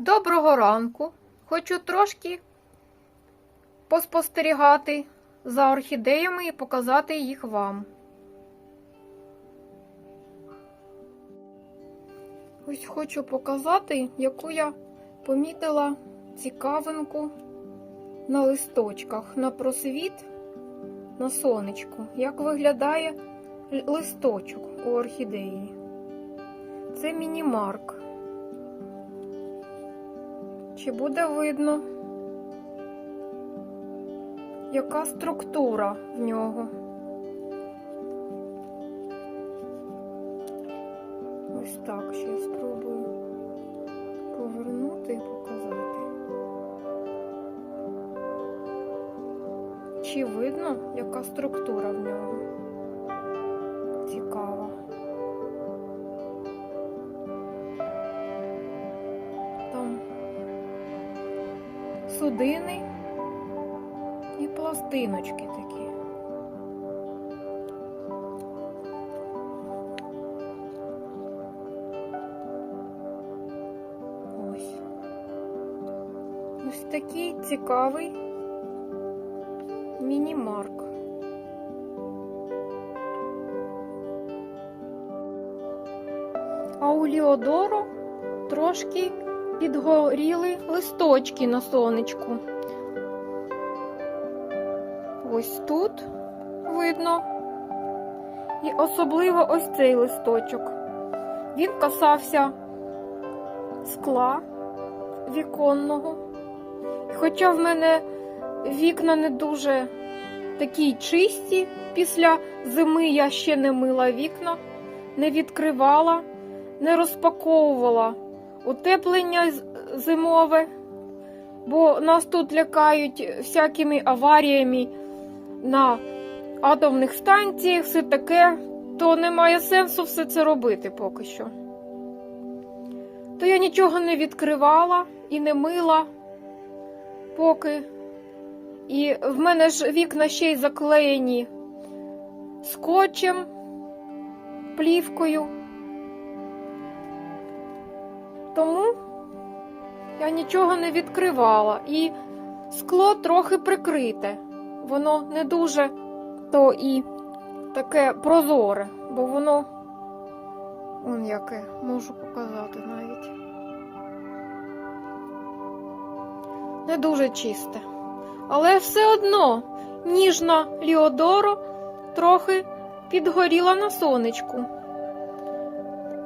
Доброго ранку. Хочу трошки поспостерігати за орхідеями і показати їх вам. Ось хочу показати, яку я помітила цікавинку на листочках, на просвіт, на сонечку. Як виглядає листочок у орхідеї. Це мінімарк. Чи буде видно, яка структура в нього? Ось так ще спробую повернути і показати. Чи видно, яка структура в нього? Судини і пластиночки такі. Ось. Ось такий цікавий міні-марк. А у Ліодору трошки підгоріли листочки на сонечку. Ось тут видно. І особливо ось цей листочок. Він касався скла віконного. Хоча в мене вікна не дуже такі чисті, після зими я ще не мила вікна, не відкривала, не розпаковувала утеплення зимове, бо нас тут лякають всякими аваріями на атомних станціях, все таке, то немає сенсу все це робити поки що. То я нічого не відкривала і не мила поки. І в мене ж вікна ще й заклеєні скотчем, плівкою. Тому я нічого не відкривала. І скло трохи прикрите. Воно не дуже то і таке прозоре, бо воно он яке можу показати навіть. Не дуже чисте. Але все одно ніжна Ліодоро трохи підгоріла на сонечку.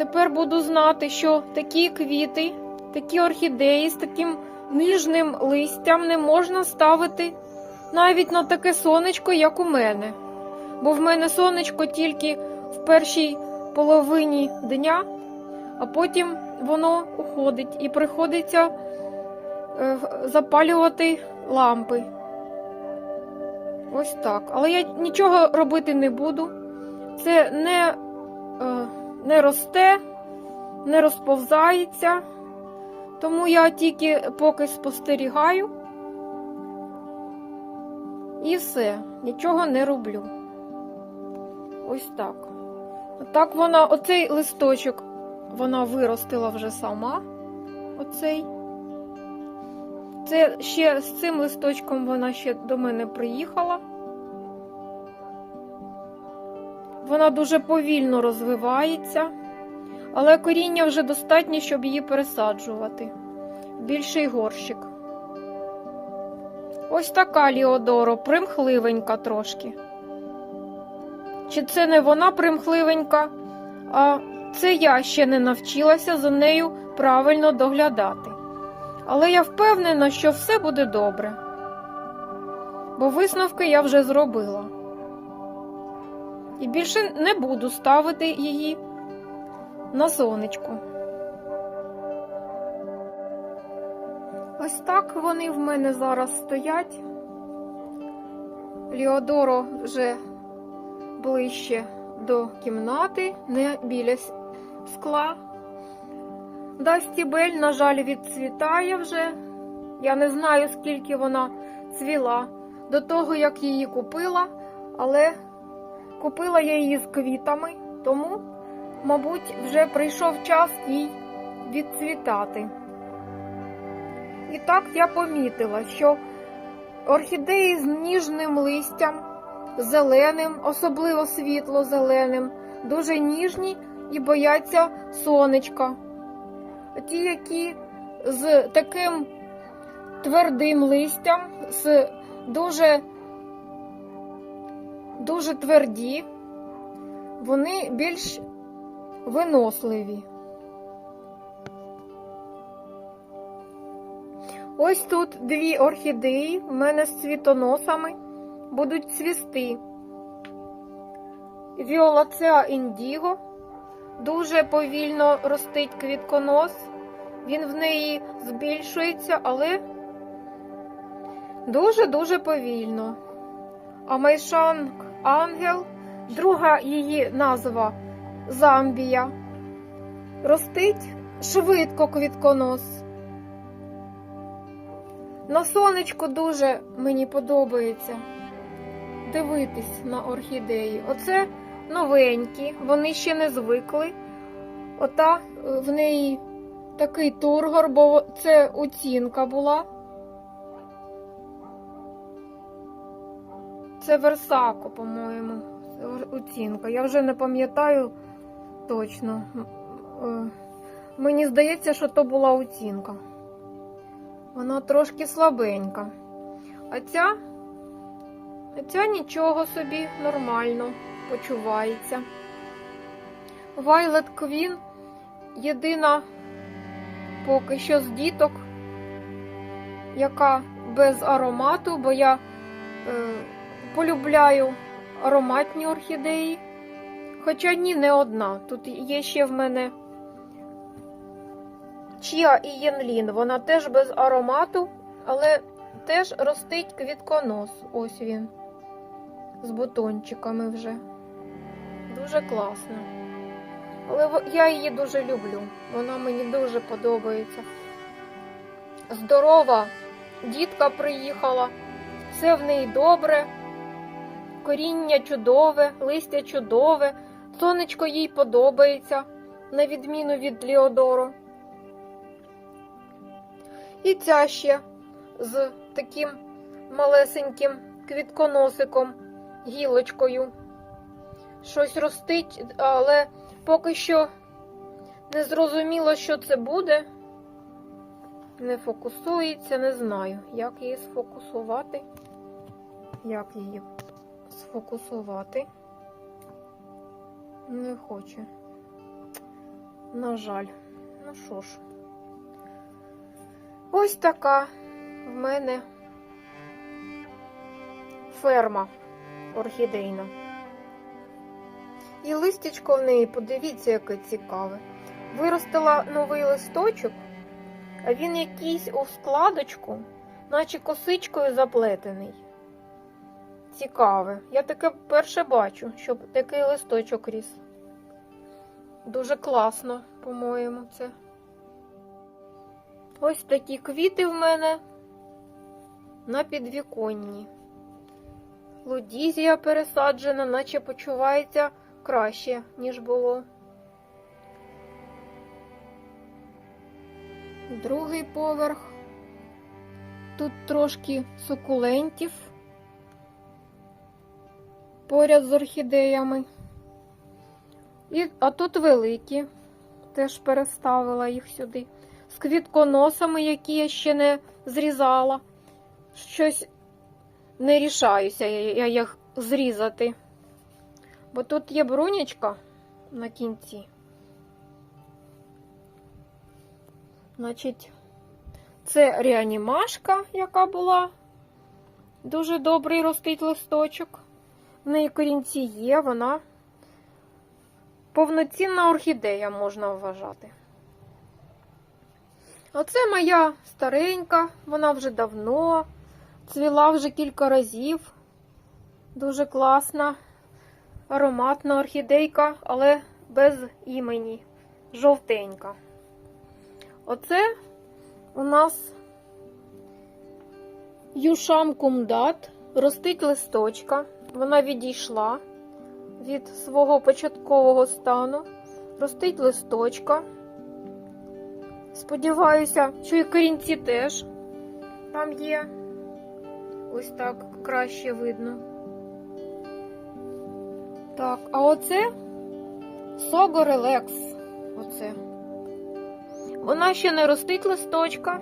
Тепер буду знати, що такі квіти, такі орхідеї з таким ніжним листям не можна ставити навіть на таке сонечко, як у мене. Бо в мене сонечко тільки в першій половині дня, а потім воно уходить і приходиться е, запалювати лампи. Ось так. Але я нічого робити не буду. Це не, е, не росте, не розповзається. Тому я тільки поки спостерігаю. І все, нічого не роблю. Ось так. Так вона, оцей листочок, вона виростила вже сама. Оцей. Це ще з цим листочком вона ще до мене приїхала. Вона дуже повільно розвивається, але коріння вже достатньо, щоб її пересаджувати. Більший горщик. Ось така Ліодоро, примхливенька трошки. Чи це не вона примхливенька, а це я ще не навчилася за нею правильно доглядати. Але я впевнена, що все буде добре. Бо висновки я вже зробила. І більше не буду ставити її на сонечку. Ось так вони в мене зараз стоять. Ліодоро вже ближче до кімнати, не біля скла. Дастібель, на жаль, відцвітає вже. Я не знаю, скільки вона цвіла до того, як її купила, але купила я її з квітами, тому Мабуть, вже прийшов час їй відцвітати. І так я помітила, що орхідеї з ніжним листям, зеленим, особливо світло-зеленим, дуже ніжні і бояться сонечка. Ті, які з таким твердим листям, з дуже, дуже тверді, вони більш виносливі. Ось тут дві орхідеї в мене з цвітоносами будуть цвісти. Віолацеа індіго дуже повільно ростить квітконос. Він в неї збільшується, але дуже-дуже повільно. А Майшанг Ангел, друга її назва Замбія, ростить швидко квітконос. На сонечку дуже мені подобається дивитись на орхідеї. Оце новенькі, вони ще не звикли. Ота в неї такий тургор, бо це оцінка була. Це Версако, по-моєму, оцінка. Я вже не пам'ятаю точно. Е, Мені здається, що то була оцінка. Вона трошки слабенька. А ця, а ця нічого собі нормально почувається. Violet Queen єдина поки що з діток, яка без аромату, бо я е, полюбляю ароматні орхідеї. Хоча ні, не одна. Тут є ще в мене Чіа і Єнлін, вона теж без аромату, але теж ростить квітконос. Ось він. З бутончиками вже. Дуже класно. Але я її дуже люблю. Вона мені дуже подобається. Здорова, дітка приїхала, все в неї добре, коріння чудове, листя чудове, сонечко їй подобається, на відміну від Ліодору. І ця ще з таким малесеньким квітконосиком, гілочкою. Щось ростить, але поки що не зрозуміло, що це буде. Не фокусується, не знаю, як її сфокусувати. Як її сфокусувати? Не хоче. На жаль. Ну що ж. Ось така в мене ферма орхідейна. І листячко в неї, подивіться, яке цікаве. Виростила новий листочок, а він якийсь у складочку, наче косичкою заплетений. Цікаве. Я таке перше бачу, щоб такий листочок ріс. Дуже класно, по-моєму, це. Ось такі квіти в мене на підвіконні. Лудізія пересаджена, наче почувається краще, ніж було. Другий поверх. Тут трошки сукулентів поряд з орхідеями. І, а тут великі, теж переставила їх сюди. З квітконосами, які я ще не зрізала. Щось не рішаюся я їх зрізати. Бо тут є брунячка на кінці. Значить, це реанімашка, яка була. Дуже добрий ростить листочок. В неї корінці є, вона повноцінна орхідея можна вважати. Оце моя старенька, вона вже давно цвіла вже кілька разів. Дуже класна, ароматна орхідейка, але без імені. Жовтенька. Оце у нас юшам кумдат, ростить листочка. Вона відійшла від свого початкового стану, ростить листочка. Сподіваюся, що і корінці теж там є. Ось так краще видно. Так, а оце Сого Релекс. Оце. Вона ще не ростить листочка,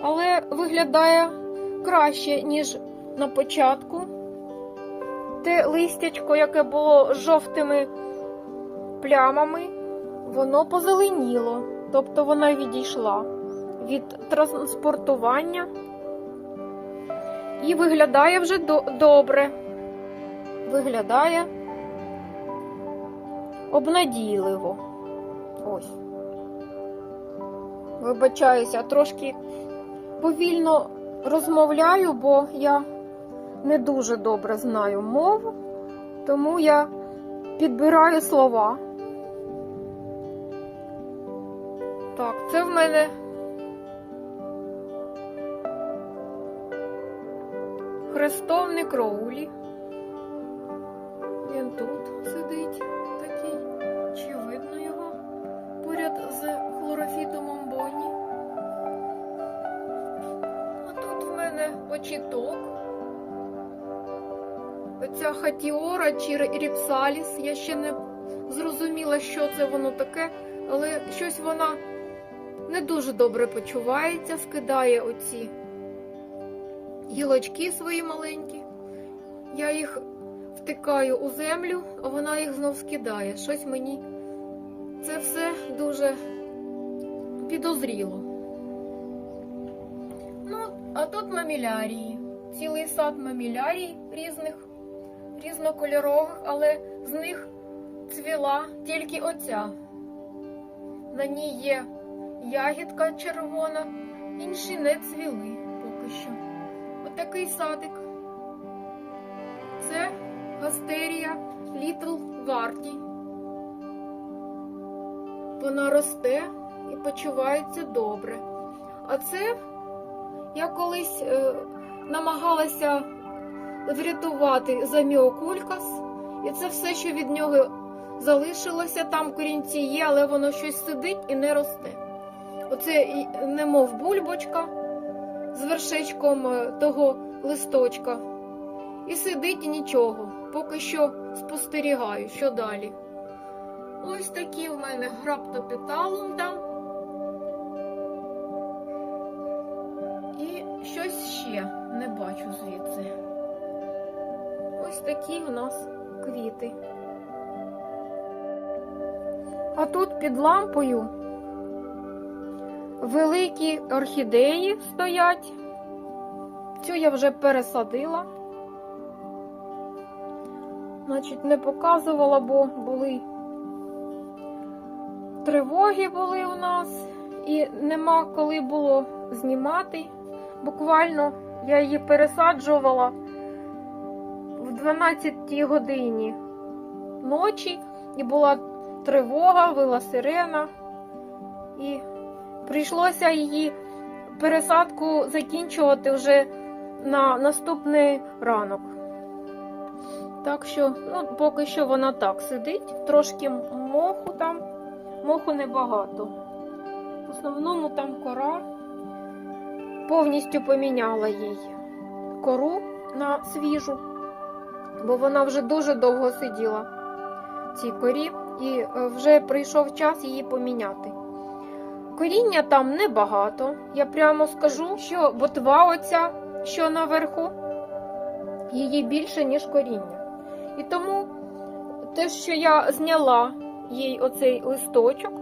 але виглядає краще, ніж на початку. Те листячко, яке було жовтими плямами, воно позеленіло, тобто вона відійшла від транспортування і виглядає вже до- добре. Виглядає обнадійливо. Ось. Вибачаюся, трошки повільно розмовляю, бо я не дуже добре знаю мову, тому я підбираю слова. Так, це в мене хрестовник Роулі. Він тут сидить Оця хатіора чи ріпсаліс. Я ще не зрозуміла, що це воно таке, але щось вона не дуже добре почувається, скидає оці гілочки свої маленькі. Я їх втикаю у землю, а вона їх знов скидає. Щось мені це все дуже підозріло. Ну, а тут мамілярії. Цілий сад мамілярій різних, різнокольорових, але з них цвіла тільки оця. На ній є ягідка червона, інші не цвіли поки що. Отакий садик. Це гастерія Літл Варті. Вона росте і почувається добре. А це я колись е, намагалася врятувати заміокулькас, і це все, що від нього залишилося. Там корінці є, але воно щось сидить і не росте. Оце немов бульбочка з вершечком е, того листочка. І сидить і нічого. Поки що спостерігаю, що далі. Ось такі в мене граптопіталум там. І щось ще не бачу звідси. Ось такі в нас квіти. А тут під лампою великі орхідеї стоять. Цю я вже пересадила. Значить, не показувала, бо були тривоги були у нас, і нема коли було знімати. Буквально я її пересаджувала 12 годині ночі, і була тривога, вила сирена, і прийшлося її пересадку закінчувати вже на наступний ранок. Так що, ну, поки що вона так сидить, трошки моху там, моху небагато. В основному там кора повністю поміняла їй кору на свіжу, бо вона вже дуже довго сиділа в цій корі, і е, вже прийшов час її поміняти. Коріння там небагато, я прямо скажу, що ботва оця, що наверху, її більше, ніж коріння. І тому те, що я зняла їй оцей листочок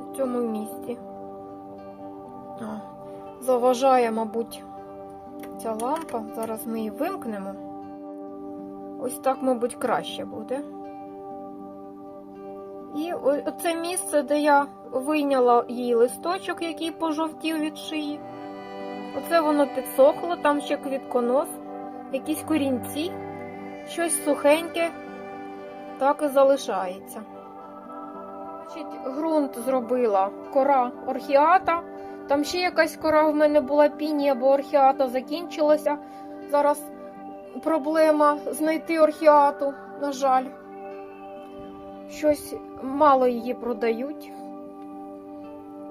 в цьому місці, заважає, мабуть, ця лампа. Зараз ми її вимкнемо. Ось так, мабуть, краще буде. І оце місце, де я вийняла їй листочок, який пожовтів від шиї. Оце воно підсохло, там ще квітконос, якісь корінці, щось сухеньке, так і залишається. Значить, ґрунт зробила кора орхіата. Там ще якась кора в мене була пінія, бо орхіата закінчилася. Зараз проблема знайти орхіату, на жаль. Щось мало її продають.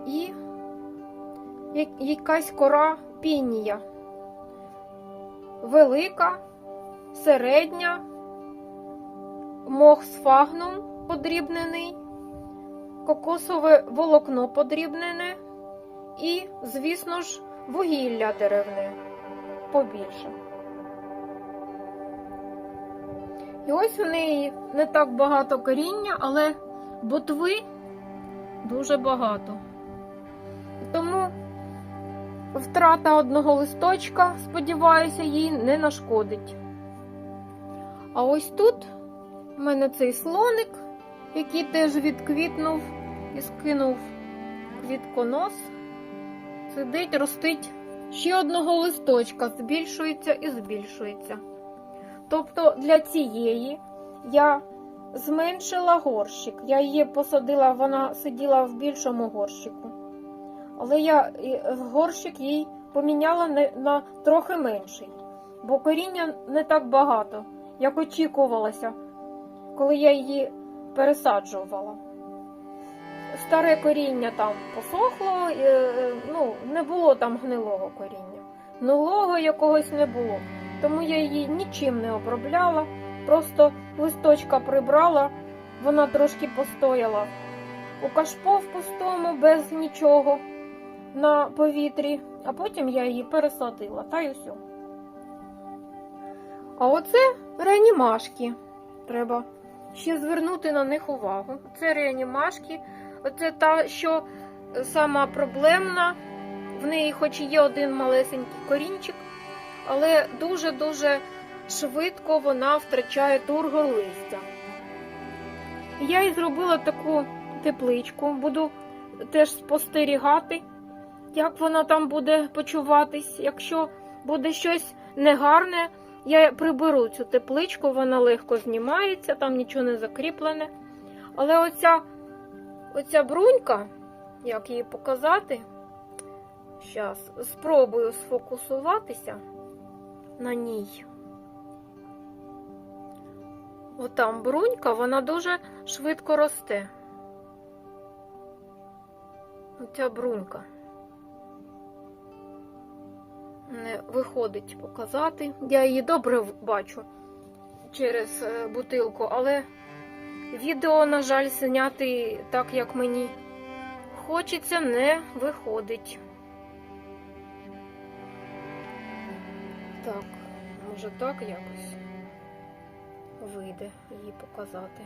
І якась кора пінія. Велика, середня, мох сфагнум подрібнений, кокосове волокно подрібнене і, звісно ж, вугілля деревне побільше. І ось в неї не так багато коріння, але ботви дуже багато. Тому втрата одного листочка, сподіваюся, їй не нашкодить. А ось тут в мене цей слоник, який теж відквітнув і скинув квітконос, сидить, ростить ще одного листочка, збільшується і збільшується. Тобто для цієї я зменшила горщик. Я її посадила, вона сиділа в більшому горщику. Але я горщик їй поміняла на, на трохи менший, бо коріння не так багато, як очікувалося, коли я її пересаджувала. Старе коріння там посохло, е, ну, не було там гнилого коріння. Гнилого якогось не було. Тому я її нічим не обробляла, просто листочка прибрала, вона трошки постояла у кашпо в пустому, без нічого на повітрі, а потім я її пересадила, та й усю. А оце реанімашки. Треба ще звернути на них увагу. Це реанімашки, оце та, що сама проблемна. В неї хоч і є один малесенький корінчик, але дуже-дуже швидко вона втрачає тургор листя. Я і зробила таку тепличку, буду теж спостерігати, як вона там буде почуватись. Якщо буде щось негарне, я приберу цю тепличку, вона легко знімається, там нічого не закріплене. Але оця, оця брунька, як її показати, зараз спробую сфокусуватися на ній. Отам брунька, вона дуже швидко росте. Оця брунька. Не виходить показати. Я її добре бачу через е, бутилку, але відео, на жаль, зняти так, як мені хочеться, не виходить. Може так якось вийде її показати.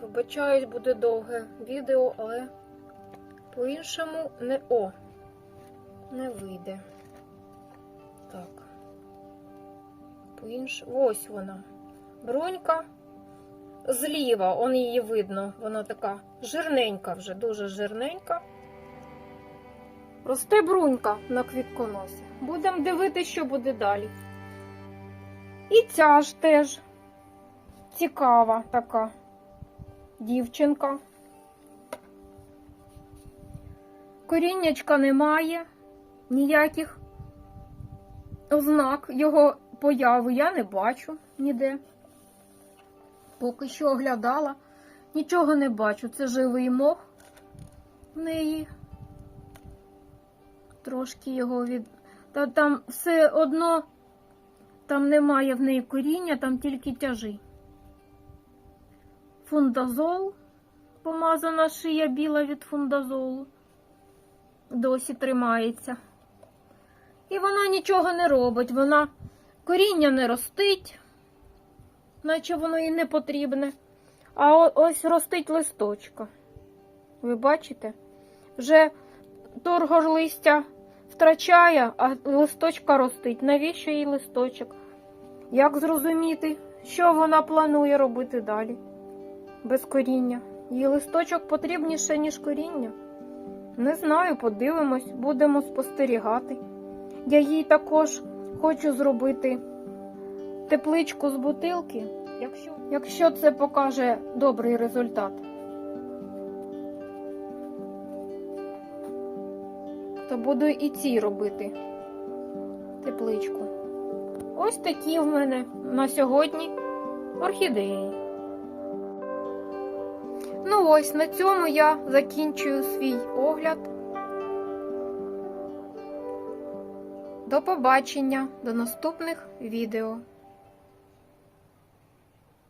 Вибачаюсь, буде довге відео, але по-іншому не о, не вийде. Так. По-іншому. Ось вона. Бронька зліва, он її видно. Вона така жирненька вже, дуже жирненька. Росте брунька на квітконосі. Будемо дивитися, що буде далі. І ця ж теж цікава така дівчинка. Коріннячка немає, ніяких ознак його появи я не бачу ніде. Поки що оглядала, нічого не бачу. Це живий мох в неї. Трошки його від. Та там все одно там немає в неї коріння, там тільки тяжі. Фундазол, помазана шия біла від фундазолу, досі тримається. І вона нічого не робить, вона коріння не ростить, наче воно їй не потрібне. А ось ростить листочка. Ви бачите? Вже торгор листя втрачає, а листочка ростить. Навіщо їй листочок? Як зрозуміти, що вона планує робити далі? Без коріння. Їй листочок потрібніше, ніж коріння. Не знаю, подивимось, будемо спостерігати. Я їй також хочу зробити тепличку з бутилки, якщо, якщо це покаже добрий результат. Буду і ці робити тепличку. Ось такі в мене на сьогодні орхідеї. Ну ось на цьому я закінчую свій огляд. До побачення, до наступних відео.